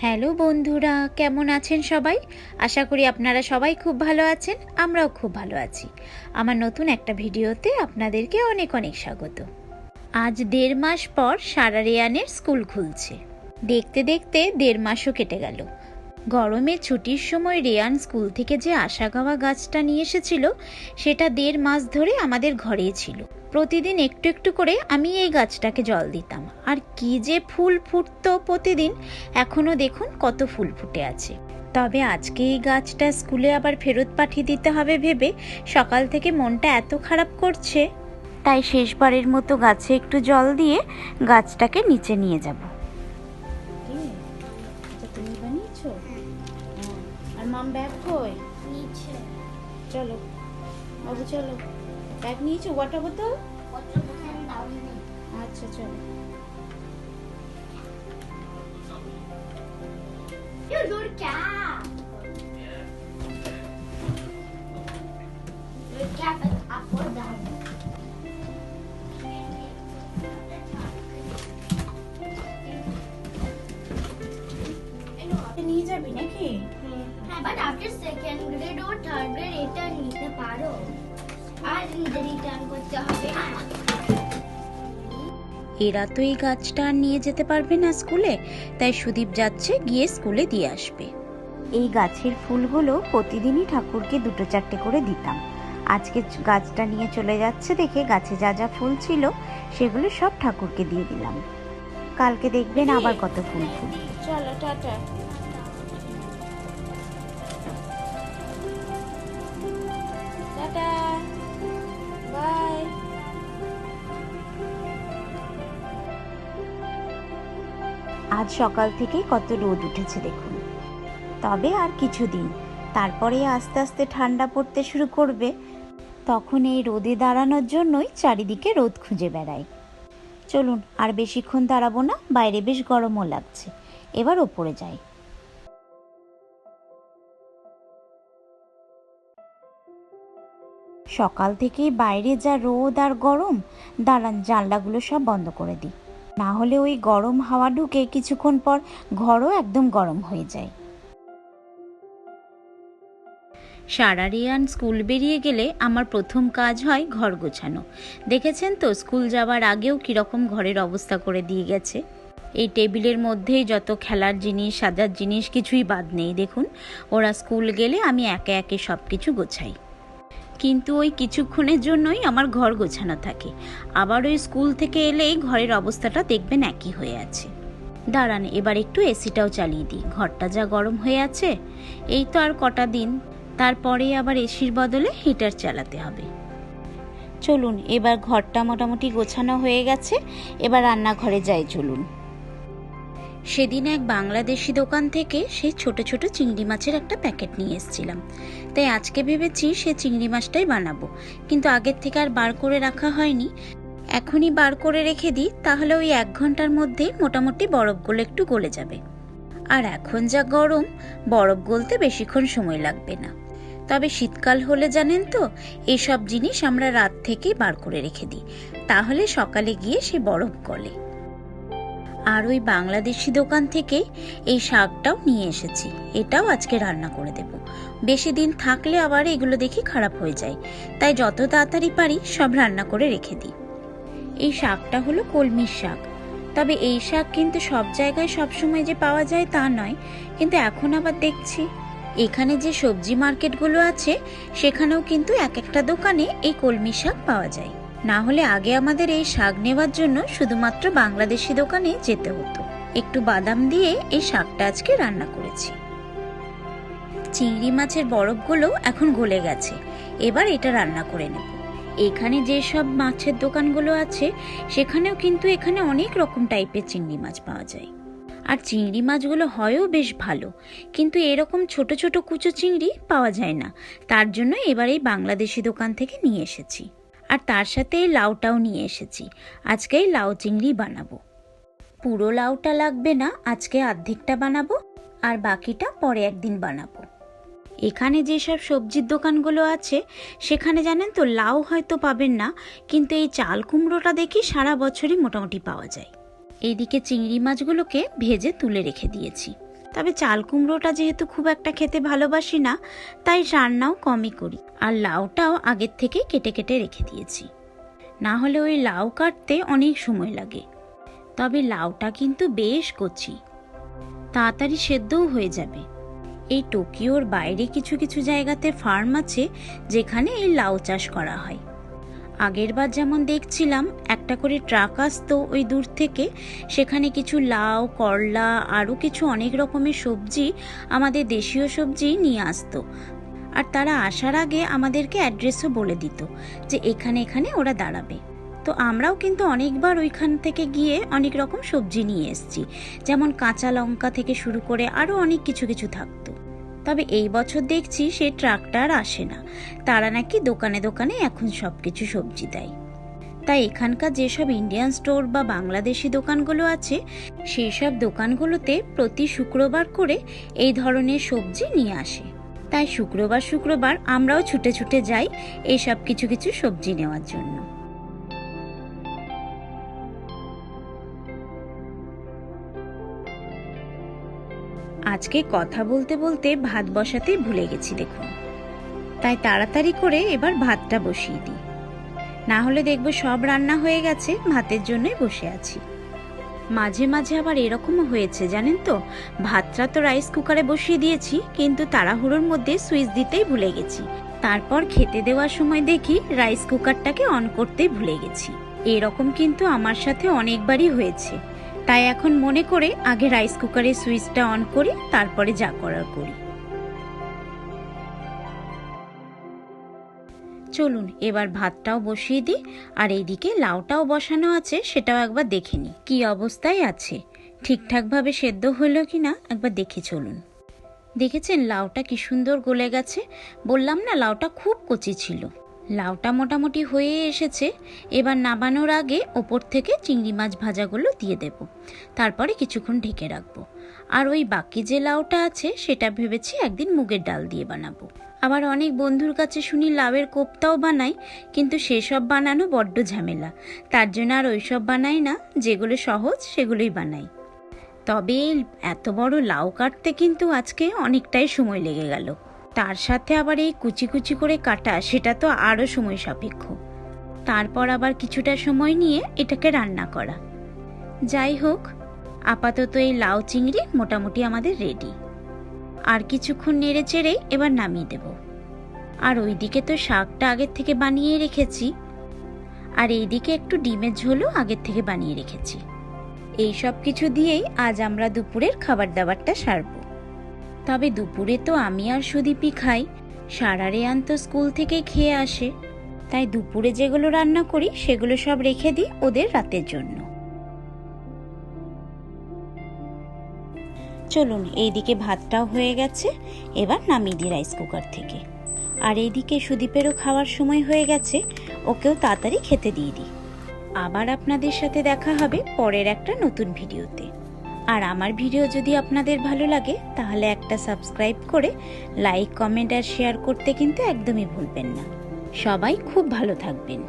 Hello বন্ধুরা, কেমন আছেন সবাই? আশা করি আপনারা সবাই খুব ভালো আছেন, আমরাও খুব ভালো আছি। আমার নতুন একটা ভিডিওতে আপনাদেরকে অনেক অনেক স্বাগত। আজ দেড় মাস পর সারা রেয়ানের স্কুল খুলছে। দেখতে দেখতে দেড় মাসও কেটে গেল। গরমে ছুটির সময় রেয়ান স্কুল থেকে যে আশা গাওয়া গাছটা নিয়ে এসেছিল, সেটা দেড় মাস ধরে আমাদের ঘরেই ছিল। প্রতিদিন একটু একটু করে আমি এই গাছটাকে জল দিতাম। আর কি যে ফুল ফুটতো প্রতিদিন এখনও দেখুন কত ফুল ফুটে আছে। তবে আজকে এই গাছটা স্কুলে আবার ফেরত পাঠিয়ে দিতে হবে ভেবে সকাল থেকে মনটা এত খারাপ করছে। তাই শেষবারের মতো গাছে একটু জল দিয়ে গাছটাকে নিচে নিয়ে যাব। তুমি বানিয়েছো? আর মাম ব্যাগ কই? নিচে। চলো। বাবু চলো। ব্যাগ নিয়েছো ওয়াটার বোতল কত বোতল দাওনি আচ্ছা চলো You good cap. Your cap is up or down. নিয়ে যাবি নাকি হ্যাঁ বাট আফটার সেকেন্ড গ্রেড ও থার্ড গ্রেড এটা নিতে পারো আর রিটার্ন করতে হবে এরা তো এই গাছটা আর নিয়ে যেতে পারবে না স্কুলে তাই সুদীপ যাচ্ছে গিয়ে স্কুলে দিয়ে আসবে। এই গাছের ফুলগুলো প্রতিদিনই ঠাকুরকে দুটো চারটে করে দিতাম। আজকে গাছটা নিয়ে চলে যাচ্ছে দেখে গাছে যা যা ফুল ছিল সেগুলো সব ঠাকুরকে দিয়ে দিলাম। কালকে দেখবেন আবার কত ফুল ফুল। চলো টাটা টাটা। আজ সকাল থেকেই কত রোদ উঠেছে দেখুন। তবে আর কিছুদিন, তারপরে আস্তে আস্তে ঠান্ডা পড়তে শুরু করবে। তখন এই রোদে দাঁড়ানোর জন্যই চারিদিকে রোদ খুঁজে বেড়াই চলুন, আর বেশিক্ষণ দাঁড়াবো না, বাইরে বেশ গরমও লাগছে। এবার ওপরে যাই। সকাল থেকেই বাইরে যা রোদ আর গরম, দাঁড়ান, জানলাগুলো সব বন্ধ করে দিই। না হলে ওই গরম হাওয়া ঢুকে কিছুক্ষণ পর ঘরও একদম গরম হয়ে যায়। সারা রিয়ান স্কুল বেরিয়ে গেলে আমার প্রথম কাজ হয় ঘর গোছানো। দেখেছেন তো স্কুল যাওয়ার আগেও কীরকম ঘরের অবস্থা করে দিয়ে গেছে? এই টেবিলের মধ্যেই যত খেলার জিনিস, সাজার জিনিস কিছুই বাদ নেই। দেখুন, ওরা স্কুল গেলে আমি একে একে সব কিছু গোছাই। কিন্তু ওই কিছুক্ষণের জন্যই আমার ঘর গোছানো থাকে। আবার ওই স্কুল থেকে এলেই ঘরের অবস্থাটা দেখবেন একই হয়ে আছে। দাঁড়ান, এবার একটু এসিটাও চালিয়ে দিই। ঘরটা যা গরম হয়ে আছে, এই তো আর কটা দিন। তারপরে আবার এসির বদলে হিটার চালাতে হবে। চলুন, এবার ঘরটা মোটামুটি গোছানো হয়ে গেছে। এবার রান্নাঘরে যাই, চলুন। সেদিন এক বাংলাদেশি দোকান থেকে সেই ছোট ছোট চিংড়ি মাছের একটা প্যাকেট নিয়ে এসেছিলাম। তাই আজকে ভেবেছি সে চিংড়ি মাছটাই বানাবো। কিন্তু আগের থেকে আর বার করে রাখা হয়নি। এখনই বার করে রেখে দিই, তাহলে ওই এক ঘণ্টার মধ্যেই মোটামুটি বরফগুলো একটু গলে যাবে। আর এখন যা গরম, বরফ গলতে বেশিক্ষণ সময় লাগবে না। তবে শীতকাল হলে জানেন তো, এসব জিনিস আমরা রাত থেকেই বার করে রেখে দিই। তাহলে সকালে গিয়ে সে বরফ গলে। আর ওই বাংলাদেশি দোকান থেকে এই শাকটাও নিয়ে এসেছি। এটাও আজকে রান্না করে দেব। বেশি দিন থাকলে আবার এগুলো দেখি খারাপ হয়ে যায়। তাই যত তাড়াতাড়ি পারি সব রান্না করে রেখে দিই। এই শাকটা হলো কলমির শাক। তবে এই শাক কিন্তু সব জায়গায় সবসময় যে পাওয়া যায় তা নয়। কিন্তু এখন আবার দেখছি, এখানে যে সবজি মার্কেটগুলো আছে, সেখানেও কিন্তু এক একটা দোকানে এই কলমি শাক পাওয়া যায়। না হলে আগে আমাদের এই শাক নেওয়ার জন্য শুধুমাত্র বাংলাদেশি দোকানে যেতে হতো। একটু বাদাম দিয়ে এই শাকটা আজকে রান্না করেছি। চিংড়ি মাছের বরফগুলো এখন গলে গেছে। এবার এটা রান্না করে নেব। এখানে যেসব মাছের দোকানগুলো আছে, সেখানেও কিন্তু এখানে অনেক রকম টাইপের চিংড়ি মাছ পাওয়া যায়। আর চিংড়ি মাছগুলো হয়ও বেশ ভালো, কিন্তু এরকম ছোট ছোট কুচো চিংড়ি পাওয়া যায় না। তার জন্য এবার এই বাংলাদেশি দোকান থেকে নিয়ে এসেছি। আর তার সাথে এই লাউটাও নিয়ে এসেছি। আজকে এই লাউ চিংড়ি বানাবো। পুরো লাউটা লাগবে না, আজকে অর্ধেকটা বানাবো, আর বাকিটা পরে একদিন বানাবো। এখানে যেসব সবজির দোকানগুলো আছে, সেখানে জানেন তো লাউ হয়তো পাবেন না, কিন্তু এই চাল কুমড়োটা দেখি সারা বছরই মোটামুটি পাওয়া যায়। এইদিকে চিংড়ি মাছগুলোকে ভেজে তুলে রেখে দিয়েছি। তবে চাল কুমড়োটা যেহেতু খুব একটা খেতে ভালোবাসি না, তাই রান্নাও কমই করি। আর লাউটাও আগের থেকে কেটে কেটে রেখে দিয়েছি। না হলে ওই লাউ কাটতে অনেক সময় লাগে। তবে লাউটা কিন্তু বেশ কচি। তাড়াতাড়ি সেদ্ধও হয়ে যাবে। এই টোকিওর বাইরে কিছু কিছু জায়গাতে ফার্ম আছে, যেখানে এই লাউ চাষ করা হয়। আগেরবার যেমন দেখছিলাম, একটা করে ট্রাক আসতো ওই দূর থেকে। সেখানে কিছু লাউ, করলা, আরও কিছু অনেক রকমের সবজি আমাদের দেশীয় সবজি নিয়ে আসতো। আর তারা আসার আগে আমাদেরকে অ্যাড্রেসও বলে দিত যে এখানে এখানে ওরা দাঁড়াবে। তো আমরাও কিন্তু অনেকবার ওইখান থেকে গিয়ে অনেক রকম সবজি নিয়ে এসেছি। যেমন কাঁচা লঙ্কা থেকে শুরু করে আরও অনেক কিছু কিছু থাকতো। তবে এই বছর দেখছি সে ট্রাকটার আসে না। তারা নাকি দোকানে দোকানে এখন সব কিছু সবজি দেয়। তাই এখানকার যেসব ইন্ডিয়ান স্টোর বা বাংলাদেশি দোকানগুলো আছে সেই সব দোকানগুলোতে প্রতি শুক্রবার করে এই ধরনের সবজি নিয়ে আসে। তাই শুক্রবার শুক্রবার আমরাও ছুটে ছুটে যাই এইসব কিছু কিছু সবজি নেওয়ার জন্য। আজকে কথা বলতে বলতে ভাত বসাতেই ভুলে গেছি, দেখুন। তাই তাড়াতাড়ি করে এবার ভাতটা বসিয়ে দিই। না হলে দেখব সব রান্না হয়ে গেছে, ভাতের জন্যই বসে আছি। মাঝে মাঝে আবার এরকমও হয়েছে, জানেন তো? ভাতটা তো রাইস কুকারে বসিয়ে দিয়েছি, কিন্তু তাড়াহুড়োর মধ্যে সুইচ দিতেই ভুলে গেছি। তারপর খেতে দেওয়ার সময় দেখি রাইস কুকারটাকে অন করতেই ভুলে গেছি। এরকম কিন্তু আমার সাথে অনেকবারই হয়েছে। তাই এখন মনে করে আগে রাইস কুকারের সুইচটা অন করি, তারপরে যা করার করি। চলুন, এবার ভাতটাও বসিয়ে দিই, আর এইদিকে লাউটাও বসানো আছে, সেটাও একবার দেখে নিই, কি অবস্থায় আছে। ঠিকঠাকভাবে সেদ্ধ হলো কি না, একবার দেখে চলুন। দেখেছেন, লাউটা কি সুন্দর গলে গেছে? বললাম না, লাউটা খুব কচি ছিল। লাউটা মোটামুটি হয়ে এসেছে, এবার নামানোর আগে ওপর থেকে চিংড়ি মাছ ভাজাগুলো দিয়ে দেব। তারপরে কিছুক্ষণ ঢেকে রাখব। আর ওই বাকি যে লাউটা আছে, সেটা ভেবেছি একদিন মুগের ডাল দিয়ে বানাবো। আবার অনেক বন্ধুর কাছে শুনি লাউয়ের কোপ্তাও বানাই কিন্তু সেসব বানানো বড্ড ঝামেলা। তার জন্য আর ওইসব বানাই না, যেগুলো সহজ সেগুলোই বানাই। তবে এত বড় লাউ কাটতে কিন্তু আজকে অনেকটাই সময় লেগে গেল। তার সাথে আবার এই কুচি কুচি করে কাটা, সেটা তো আরও সময় সাপেক্ষ। তারপর আবার কিছুটা সময় নিয়ে এটাকে রান্না করা। যাই হোক, আপাতত এই লাউ চিংড়ি মোটামুটি আমাদের রেডি আর কিছুক্ষণ নেড়ে চেড়ে এবার নামিয়ে দেব। আর ওইদিকে তো শাকটা আগের থেকে বানিয়ে রেখেছি। আর এইদিকে একটু ডিমের ঝোলও আগের থেকে বানিয়ে রেখেছি। এই সব কিছু দিয়েই আজ আমরা দুপুরের খাবার দাবারটা সারবো। তবে দুপুরে তো আমি আর সুদীপই খাই। সারা রেয়ান তো স্কুল থেকে খেয়ে আসে। তাই দুপুরে যেগুলো রান্না করি, সেগুলো সব রেখে দিই ওদের রাতের জন্য। চলুন, এইদিকে ভাতটাও হয়ে গেছে। এবার নামিয়ে দিই রাইস কুকার থেকে। আর এইদিকে সুদীপেরও খাওয়ার সময় হয়ে গেছে। ওকেও তাড়াতাড়ি খেতে দিয়ে দিই। আবার আপনাদের সাথে দেখা হবে পরের একটা নতুন ভিডিওতে। আর আমার ভিডিও যদি আপনাদের ভালো লাগে, তাহলে একটা সাবস্ক্রাইব করে লাইক, কমেন্ট আর শেয়ার করতে কিন্তু একদমই ভুলবেন না। সবাই খুব ভালো থাকবেন।